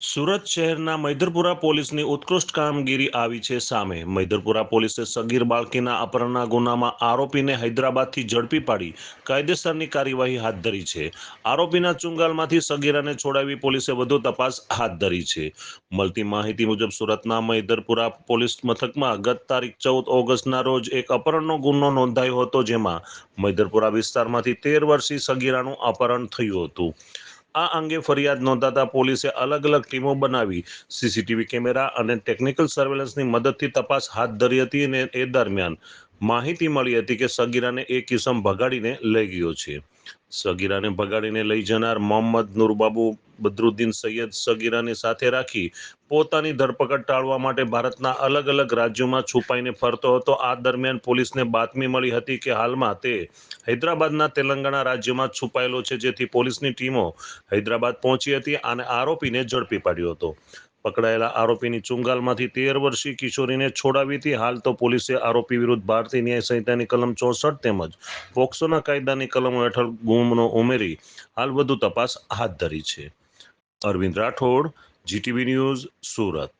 સુરત શહેરના મૈદરપુરા પોલીસની ઉત્કૃષ્ટ કામગીરી આવી છે સામે. મૈદરપુરા પોલીસે સગીર બાળકીના અપહરણના ગુનામાં આરોપીને હૈદરાબાદથી ઝડપી પાડી કાયદેસરની કાર્યવાહી હાથ ધરી છે. આરોપીના ચુંગાલમાંથી સગીરાને છોડાવી પોલીસે વધુ તપાસ હાથ ધરી છે. મળતી માહિતી મુજબ સુરતના મૈદરપુરા પોલીસ મથકમાં ગત તારીખ ચૌદ ઓગસ્ટના રોજ એક અપહરણનો ગુનો નોંધાયો હતો, જેમાં મૈદરપુરા વિસ્તારમાંથી તેર વર્ષીય સગીરાનું અપહરણ થયું હતું. આ અંગે ફરિયાદ નોંધાતા પોલીસે અલગ અલગ ટીમો બનાવી, સીસીટીવી કેમેરા અને ટેકનિકલ સર્વેલન્સની મદદથી તપાસ હાથ ધરી હતી અને એ દરમિયાન માહિતી મળી હતી કે સગીરાને એક કિસમ ભગાડીને લઈ ગયો છે. સગીરાને ભગાડીને લઈ જનાર મોહમ્મદ નુરબાબુ બદરુદ્દીન સૈયદ સગીરાને સાથે રાખી પોતાની ધરપકડ ટાળવા માટે ભારતના અલગ અલગ રાજ્યોમાં છુપાઈને ફરતો હતો. આ દરમિયાન પોલીસને બાતમી મળી હતી કે હાલમાં તે હૈદરાબાદના તેલંગાણા રાજ્યમાં છુપાયેલો છે, જેથી પોલીસની ટીમો હૈદરાબાદ પહોંચી હતી અને આરોપીને ઝડપી પાડ્યો હતો. પકડાયેલા આરોપીની ચુંગાલમાંથી તેર વર્ષીય કિશોરીને છોડાવી હતી. હાલ તો પોલીસે આરોપી વિરુદ્ધ ભારતીય ન્યાય સંહિતાની કલમ ચોસઠ તેમજ પોક્સોના કાયદાની કલમો હેઠળ ગુમનો ઉમેરી હાલ વધુ તપાસ હાથ ધરી છે. Arvind Rathod, GTV news, Surat.